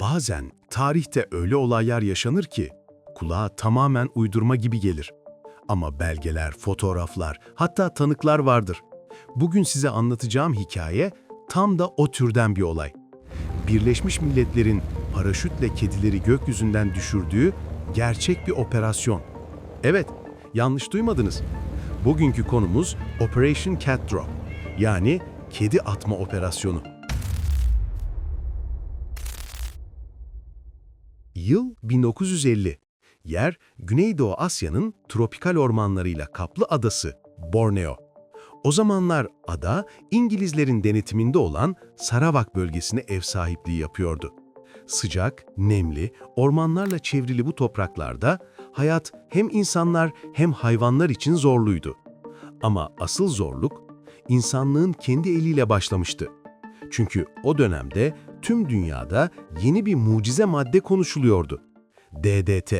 Bazen tarihte öyle olaylar yaşanır ki kulağa tamamen uydurma gibi gelir. Ama belgeler, fotoğraflar, hatta tanıklar vardır. Bugün size anlatacağım hikaye tam da o türden bir olay. Birleşmiş Milletler'in paraşütle kedileri gökyüzünden düşürdüğü gerçek bir operasyon. Evet, yanlış duymadınız. Bugünkü konumuz Operation Cat Drop, yani kedi atma operasyonu. Yıl 1950. Yer Güneydoğu Asya'nın tropikal ormanlarıyla kaplı adası Borneo. O zamanlar ada İngilizlerin denetiminde olan Sarawak bölgesine ev sahipliği yapıyordu. Sıcak, nemli, ormanlarla çevrili bu topraklarda hayat hem insanlar hem hayvanlar için zorluydu. Ama asıl zorluk insanlığın kendi eliyle başlamıştı. Çünkü o dönemde tüm dünyada yeni bir mucize madde konuşuluyordu. DDT.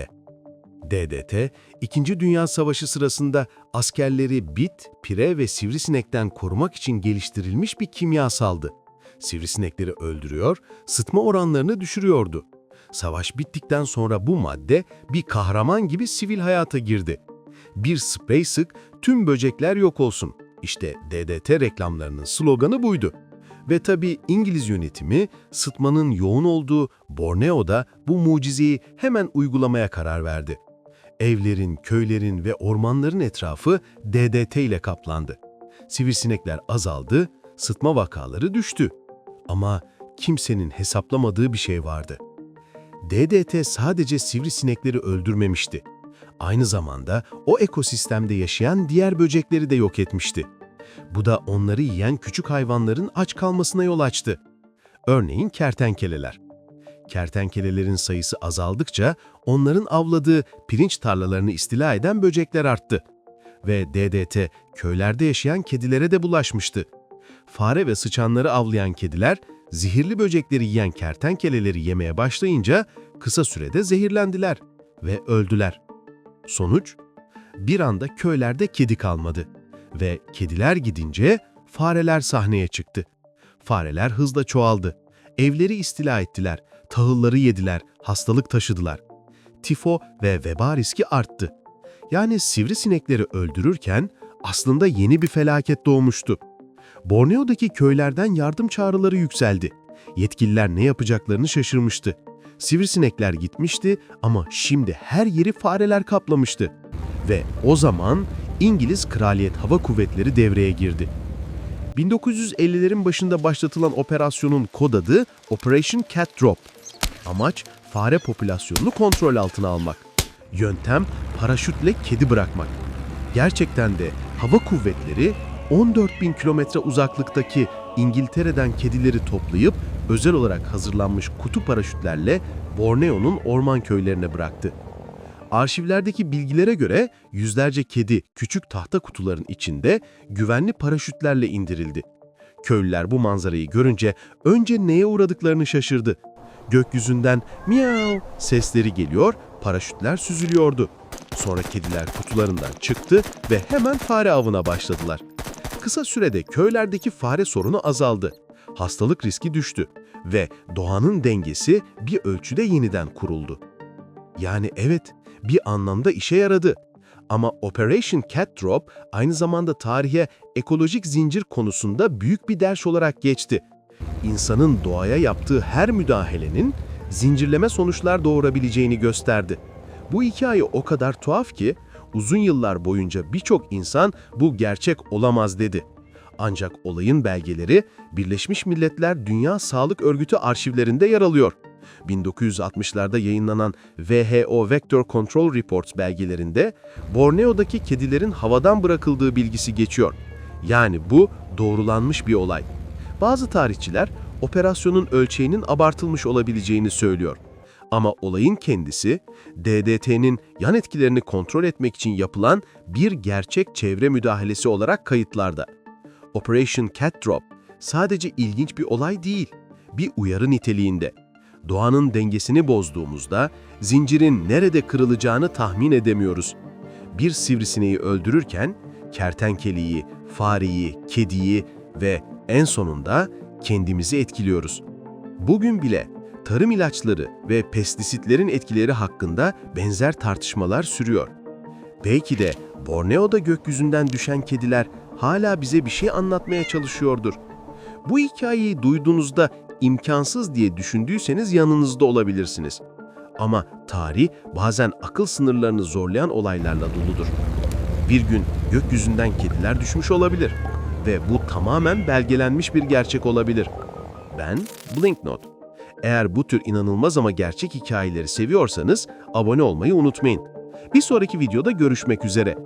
DDT, İkinci Dünya Savaşı sırasında askerleri bit, pire ve sivrisinekten korumak için geliştirilmiş bir kimyasaldı. Sivrisinekleri öldürüyor, sıtma oranlarını düşürüyordu. Savaş bittikten sonra bu madde bir kahraman gibi sivil hayata girdi. Bir sprey sık, tüm böcekler yok olsun. İşte DDT reklamlarının sloganı buydu. Ve tabii İngiliz yönetimi sıtmanın yoğun olduğu Borneo'da bu mucizeyi hemen uygulamaya karar verdi. Evlerin, köylerin ve ormanların etrafı DDT ile kaplandı. Sivrisinekler azaldı, sıtma vakaları düştü. Ama kimsenin hesaplamadığı bir şey vardı. DDT sadece sivrisinekleri öldürmemişti. Aynı zamanda o ekosistemde yaşayan diğer böcekleri de yok etmişti. Bu da onları yiyen küçük hayvanların aç kalmasına yol açtı. Örneğin kertenkeleler. Kertenkelelerin sayısı azaldıkça onların avladığı pirinç tarlalarını istila eden böcekler arttı. Ve DDT köylerde yaşayan kedilere de bulaşmıştı. Fare ve sıçanları avlayan kediler, zehirli böcekleri yiyen kertenkeleleri yemeye başlayınca kısa sürede zehirlendiler ve öldüler. Sonuç? Bir anda köylerde kedi kalmadı ve kediler gidince fareler sahneye çıktı. Fareler hızla çoğaldı. Evleri istila ettiler, tahılları yediler, hastalık taşıdılar. Tifo ve veba riski arttı. Yani sivrisinekleri öldürürken aslında yeni bir felaket doğmuştu. Borneo'daki köylerden yardım çağrıları yükseldi. Yetkililer ne yapacaklarını şaşırmıştı. Sivrisinekler gitmişti ama şimdi her yeri fareler kaplamıştı. Ve o zaman İngiliz Kraliyet Hava Kuvvetleri devreye girdi. 1950'lerin başında başlatılan operasyonun kod adı Operation Cat Drop. Amaç fare popülasyonunu kontrol altına almak. Yöntem paraşütle kedi bırakmak. Gerçekten de hava kuvvetleri 14 bin kilometre uzaklıktaki İngiltere'den kedileri toplayıp özel olarak hazırlanmış kutu paraşütlerle Borneo'nun orman köylerine bıraktı. Arşivlerdeki bilgilere göre yüzlerce kedi küçük tahta kutuların içinde güvenli paraşütlerle indirildi. Köylüler bu manzarayı görünce önce neye uğradıklarını şaşırdı. Gökyüzünden miyav sesleri geliyor, paraşütler süzülüyordu. Sonra kediler kutularından çıktı ve hemen fare avına başladılar. Kısa sürede köylerdeki fare sorunu azaldı. Hastalık riski düştü ve doğanın dengesi bir ölçüde yeniden kuruldu. Yani evet, bir anlamda işe yaradı. Ama Operation Cat Drop aynı zamanda tarihe ekolojik zincir konusunda büyük bir ders olarak geçti. İnsanın doğaya yaptığı her müdahalenin zincirleme sonuçlar doğurabileceğini gösterdi. Bu hikaye o kadar tuhaf ki uzun yıllar boyunca birçok insan bu gerçek olamaz dedi. Ancak olayın belgeleri Birleşmiş Milletler Dünya Sağlık Örgütü arşivlerinde yer alıyor. 1960'larda yayınlanan WHO Vector Control Reports belgelerinde Borneo'daki kedilerin havadan bırakıldığı bilgisi geçiyor. Yani bu doğrulanmış bir olay. Bazı tarihçiler operasyonun ölçeğinin abartılmış olabileceğini söylüyor. Ama olayın kendisi DDT'nin yan etkilerini kontrol etmek için yapılan bir gerçek çevre müdahalesi olarak kayıtlarda. Operation Cat Drop sadece ilginç bir olay değil, bir uyarı niteliğinde. Doğanın dengesini bozduğumuzda zincirin nerede kırılacağını tahmin edemiyoruz. Bir sivrisineği öldürürken kertenkeleyi, fareyi, kediyi ve en sonunda kendimizi etkiliyoruz. Bugün bile tarım ilaçları ve pestisitlerin etkileri hakkında benzer tartışmalar sürüyor. Belki de Borneo'da gökyüzünden düşen kediler hala bize bir şey anlatmaya çalışıyordur. Bu hikayeyi duyduğunuzda imkansız diye düşündüyseniz yanınızda olabilirsiniz. Ama tarih bazen akıl sınırlarını zorlayan olaylarla doludur. Bir gün gökyüzünden kediler düşmüş olabilir ve bu tamamen belgelenmiş bir gerçek olabilir. Ben Blinknot. Eğer bu tür inanılmaz ama gerçek hikayeleri seviyorsanız abone olmayı unutmayın. Bir sonraki videoda görüşmek üzere.